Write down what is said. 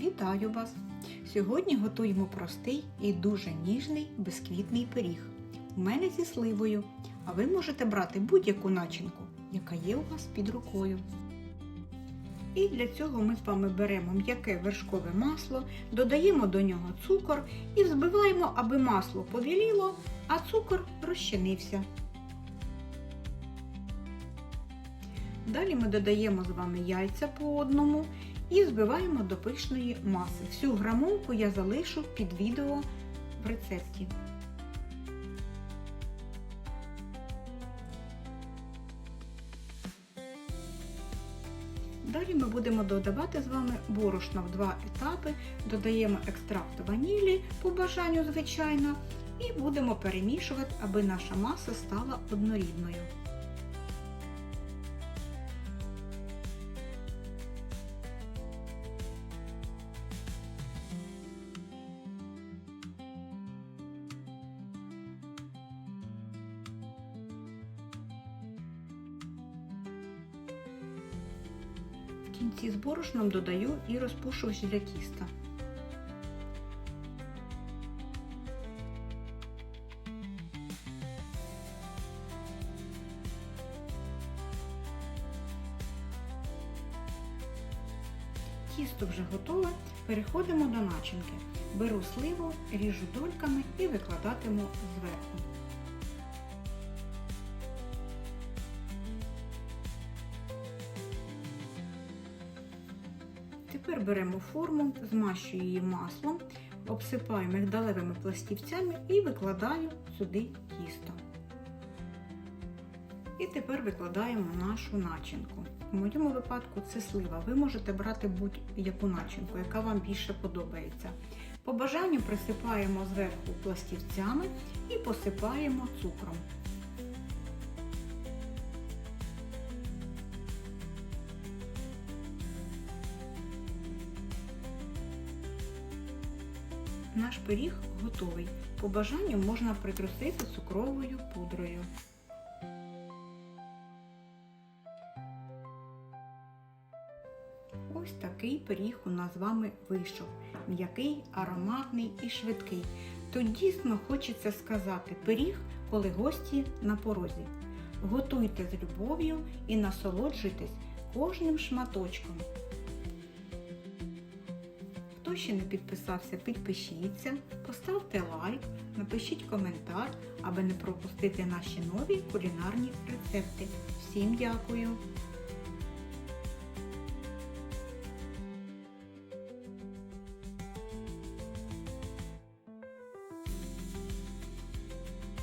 Вітаю вас! Сьогодні готуємо простий і дуже ніжний бисквітний пиріг. У мене зі сливою, а ви можете брати будь-яку начинку, яка є у вас під рукою. І для цього ми з вами беремо м'яке вершкове масло, додаємо до нього цукор і взбиваємо, аби масло повіліло, а цукор розчинився. Далі ми додаємо з вами яйця по одному і збиваємо до пишної маси. Всю грамовку я залишу під відео в рецепті. Далі ми будемо додавати з вами борошно в два етапи, додаємо екстракт ванілі по бажанню, звичайно, і будемо перемішувати, аби наша маса стала однорідною. Кінці з борошном додаю і розпушувач для тіста. Тісто вже готове, переходимо до начинки. Беру сливу, ріжу дольками і викладатиму зверху. Тепер беремо форму, змащую її маслом, обсипаю мигдалевими пластівцями і викладаю сюди тісто. І тепер викладаємо нашу начинку. В моєму випадку це слива. Ви можете брати будь-яку начинку, яка вам більше подобається. По бажанню присипаємо зверху пластівцями і посипаємо цукром. Наш пиріг готовий. По бажанню можна притрусити цукровою пудрою. Ось такий пиріг у нас з вами вийшов. М'який, ароматний і швидкий. Тут дійсно хочеться сказати пиріг, коли гості на порозі. Готуйте з любов'ю і насолоджуйтесь кожним шматочком. Хто ще не підписався, підпишіться, поставте лайк, напишіть коментар, аби не пропустити наші нові кулінарні рецепти. Всім дякую!